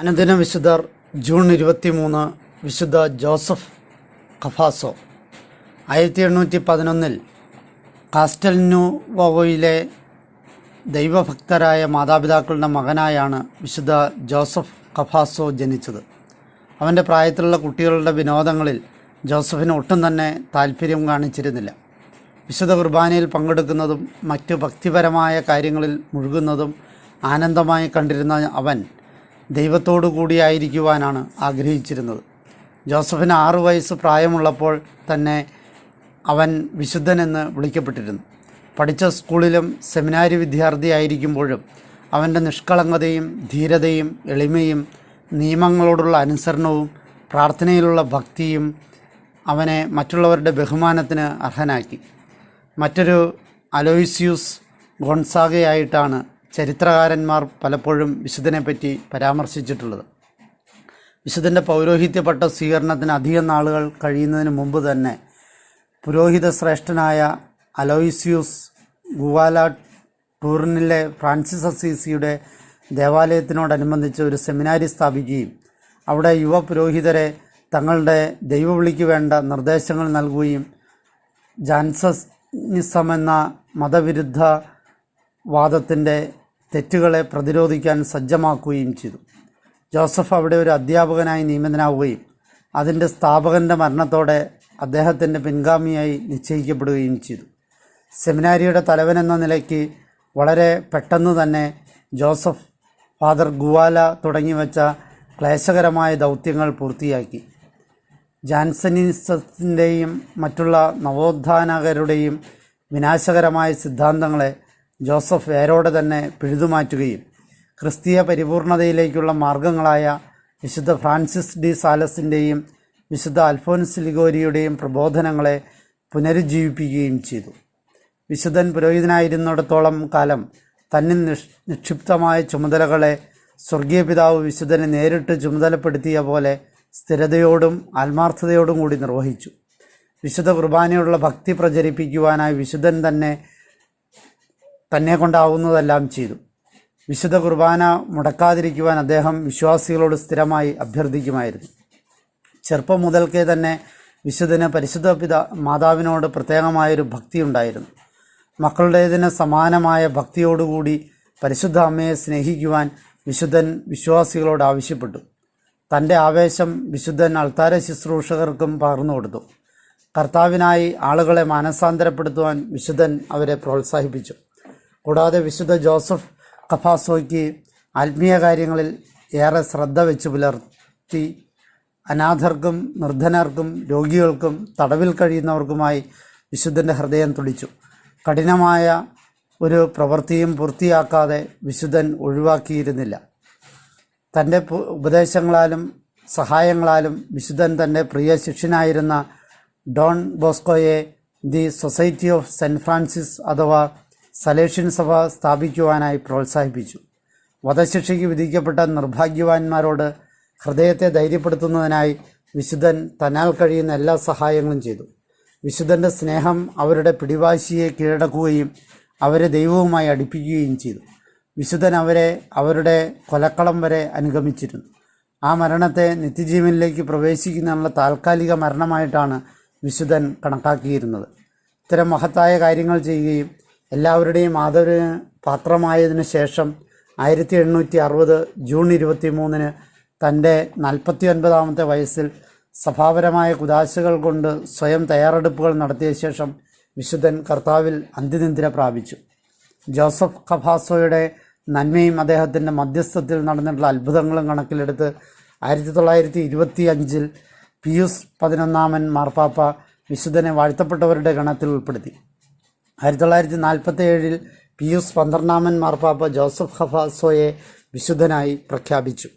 അനുദിന വിശുദ്ധർ ജൂൺ ഇരുപത്തി മൂന്ന് വിശുദ്ധ ജോസഫ് കഫാസോ. ആയിരത്തി എണ്ണൂറ്റി പതിനൊന്നിൽ കാസ്റ്റൽനുവോയിലെ ദൈവഭക്തരായ മാതാപിതാക്കളുടെ മകനായാണ് വിശുദ്ധ ജോസഫ് കഫാസോ ജനിച്ചത്. അവന്റെ പ്രായത്തിലുള്ള കുട്ടികളുടെ വിനോദങ്ങളിൽ ജോസഫിന് ഒട്ടും തന്നെ താല്പര്യം കാണിച്ചിരുന്നില്ല. വിശുദ്ധ കുർബാനയിൽ പങ്കെടുക്കുന്നതും മറ്റ് ഭക്തിപരമായ കാര്യങ്ങളിൽ മുഴുകുന്നതും ആനന്ദമായി കണ്ടിരുന്ന അവൻ ദൈവത്തോടു കൂടിയായിരിക്കുവാനാണ് ആഗ്രഹിച്ചിരുന്നത്. ജോസഫിന് ആറ് വയസ്സ് പ്രായമുള്ളപ്പോൾ തന്നെ അവൻ വിശുദ്ധനെന്ന് വിളിക്കപ്പെട്ടിരുന്നു. പഠിച്ച സ്കൂളിലും സെമിനാരി വിദ്യാർത്ഥിയായിരിക്കുമ്പോഴും അവന്റെ നിഷ്കളങ്കതയും ധീരതയും എളിമയും നിയമങ്ങളോടുള്ള അനുസരണവും പ്രാർത്ഥനയിലുള്ള ഭക്തിയും അവനെ മറ്റുള്ളവരുടെ ബഹുമാനത്തിന് അർഹനാക്കി. മറ്റൊരു അലോയ്സ്യൂസ് ഗോൺസാഗയായിട്ടാണ് ചരിത്രകാരന്മാർ പലപ്പോഴും വിശുദ്ധനെപ്പറ്റി പരാമർശിച്ചിട്ടുള്ളത്. വിശുദ്ധന്റെ പൗരോഹിത്യപ്പെട്ട സ്വീകരണത്തിന് അധികം നാളുകൾ കഴിയുന്നതിന് മുമ്പ് തന്നെ പുരോഹിത ശ്രേഷ്ഠനായ അലോയിസ്യൂസ് ഗുവാല ടൂറിനിലെ ഫ്രാൻസിസ് അസീസിയുടെ ദേവാലയത്തിനോടനുബന്ധിച്ച് ഒരു സെമിനാരി സ്ഥാപിക്കുകയും അവിടെ യുവ പുരോഹിതരെ തങ്ങളുടെ ദൈവവിളിക്ക് വേണ്ട നിർദ്ദേശങ്ങൾ നൽകുകയും ജാൻസനിസം എന്ന മതവിരുദ്ധ വാദത്തിന്റെ തെറ്റുകളെ പ്രതിരോധിക്കാൻ സജ്ജമാക്കുകയും ചെയ്തു. ജോസഫ് അവിടെ ഒരു അധ്യാപകനായി നിയമിതനാവുകയും അതിന്റെ സ്ഥാപകന്റെ മരണത്തോടെ അദ്ദേഹത്തിന്റെ പിൻഗാമിയായി നിശ്ചയിക്കപ്പെടുകയും ചെയ്തു. സെമിനാരിയുടെ തലവൻ എന്ന നിലയ്ക്ക് വളരെ പെട്ടെന്ന് തന്നെ ജോസഫ് ഫാദർ ഗുവാല തുടങ്ങി വച്ച ക്ലേശകരമായ ദൗത്യങ്ങൾ പൂർത്തിയാക്കി. ജാൻസനിസത്തിന്റെയും മറ്റുള്ള നവോത്ഥാനകരുടെയും വിനാശകരമായ സിദ്ധാന്തങ്ങളെ ജോസഫ് വേരോടെ തന്നെ പിഴുതുമാറ്റുകയും ക്രിസ്തീയ പരിപൂർണതയിലേക്കുള്ള മാർഗങ്ങളായ വിശുദ്ധ ഫ്രാൻസിസ് ഡി സാലസിന്റെയും വിശുദ്ധ അൽഫോൻസ് ലിഗോരിയുടെയും പ്രബോധനങ്ങളെ പുനരുജ്ജീവിപ്പിക്കുകയും ചെയ്തു. വിശുദ്ധൻ പുരോഹിതനായിരുന്നിടത്തോളം കാലം തന്നിൽ നിക്ഷിപ്തമായ ചുമതലകളെ സ്വർഗീയ പിതാവ് വിശുദ്ധനെ നേരിട്ട് ചുമതലപ്പെടുത്തിയ പോലെ സ്ഥിരതയോടും ആത്മാർത്ഥതയോടും കൂടി നിർവഹിച്ചു. വിശുദ്ധ കുർബാനയോടുള്ള ഭക്തി പ്രചരിപ്പിക്കുവാനായി വിശുദ്ധൻ തന്നെ തന്നെ കൊണ്ടാവുന്നതെല്ലാം ചെയ്തു. വിശുദ്ധ കുർബാന മുടക്കാതിരിക്കുവാൻ അദ്ദേഹം വിശ്വാസികളോട് സ്ഥിരമായി അഭ്യർത്ഥിക്കുമായിരുന്നു. ചെറുപ്പം മുതൽക്കേ തന്നെ വിശുദ്ധന് പരിശുദ്ധ പിത മാതാവിനോട് പ്രത്യേകമായൊരു ഭക്തി ഉണ്ടായിരുന്നു മക്കളുടേതിന് സമാനമായ ഭക്തിയോടുകൂടി പരിശുദ്ധ അമ്മയെ സ്നേഹിക്കുവാൻ വിശുദ്ധൻ വിശ്വാസികളോട് ആവശ്യപ്പെട്ടു. തന്റെ ആവേശം വിശുദ്ധൻ അൾത്താര ശുശ്രൂഷകർക്കും പകർന്നു കൊടുത്തു. കർത്താവിനായി ആളുകളെ മാനസാന്തരപ്പെടുത്തുവാൻ വിശുദ്ധൻ അവരെ പ്രോത്സാഹിപ്പിച്ചു. കൂടാതെ വിശുദ്ധ ജോസഫ് കഫാസോയ്ക്ക് ആത്മീയ കാര്യങ്ങളിൽ ഏറെ ശ്രദ്ധ വെച്ച് പുലർത്തി അനാഥർക്കും നിർധനർക്കും രോഗികൾക്കും തടവിൽ കഴിയുന്നവർക്കുമായി വിശുദ്ധന്റെ ഹൃദയം തുടിച്ചു. കഠിനമായ ഒരു പ്രവൃത്തിയും പൂർത്തിയാക്കാതെ വിശുദ്ധൻ ഒഴിവാക്കിയിരുന്നില്ല. തന്റെ ഉപദേശങ്ങളാലും സഹായങ്ങളാലും വിശുദ്ധൻ തന്റെ പ്രിയ ശിഷ്യനായിരുന്ന Don ബോസ്കോയെ the Society of Saint Francis അഥവാ സലേഷ്യൻ സഭ സ്ഥാപിക്കുവാനായി പ്രോത്സാഹിപ്പിച്ചു. വധശിക്ഷയ്ക്ക് വിധിക്കപ്പെട്ട നിർഭാഗ്യവാന്മാരോട് ഹൃദയത്തെ ധൈര്യപ്പെടുത്തുന്നതിനായി വിശുദ്ധൻ തന്നാൽ കഴിയുന്ന എല്ലാ സഹായങ്ങളും ചെയ്തു. വിശുദ്ധന്റെ സ്നേഹം അവരുടെ പിടിവാശിയെ കീഴടക്കുകയും അവരെ ദൈവവുമായി അടുപ്പിക്കുകയും ചെയ്തു. വിശുദ്ധൻ അവരെ അവരുടെ കൊലക്കളം വരെ അനുഗമിച്ചിരുന്നു. ആ മരണത്തെ നിത്യജീവനിലേക്ക് പ്രവേശിക്കുന്നതിനുള്ള താൽക്കാലിക മരണമായിട്ടാണ് വിശുദ്ധൻ കണക്കാക്കിയിരുന്നത്. ഇത്തരം മഹത്തായ കാര്യങ്ങൾ ചെയ്യുകയും എല്ലാവരുടെയും ആദരവിന് പാത്രമായതിനു ശേഷം ആയിരത്തി എണ്ണൂറ്റി അറുപത് ജൂൺ ഇരുപത്തി മൂന്നിന് തന്റെ നാൽപ്പത്തി ഒൻപതാമത്തെ വയസ്സിൽ സഭാപരമായ കുതാശകൾ കൊണ്ട് സ്വയം തയ്യാറെടുപ്പുകൾ നടത്തിയ ശേഷം വിശുദ്ധൻ കർത്താവിൽ അന്ത്യനിദ്ര പ്രാപിച്ചു. ജോസഫ് കഫാസോയുടെ നന്മയും അദ്ദേഹത്തിന്റെ മധ്യസ്ഥത്തിൽ നടന്നിട്ടുള്ള അത്ഭുതങ്ങളും കണക്കിലെടുത്ത് ആയിരത്തി തൊള്ളായിരത്തി ഇരുപത്തി അഞ്ചിൽ പിയൂസ് പതിനൊന്നാമൻ മാർപ്പാപ്പ വിശുദ്ധനെ വാഴ്ത്തപ്പെട്ടവരുടെ ഗണത്തിൽ ഉൾപ്പെടുത്തി. ആയിരത്തി തൊള്ളായിരത്തി നാൽപ്പത്തി ഏഴിൽ പിയൂസ് പന്ത്രണ്ടാമൻ മാർപ്പാപ്പ ജോസഫ് ഹഫാസോയെ വിശുദ്ധനായി പ്രഖ്യാപിച്ചു.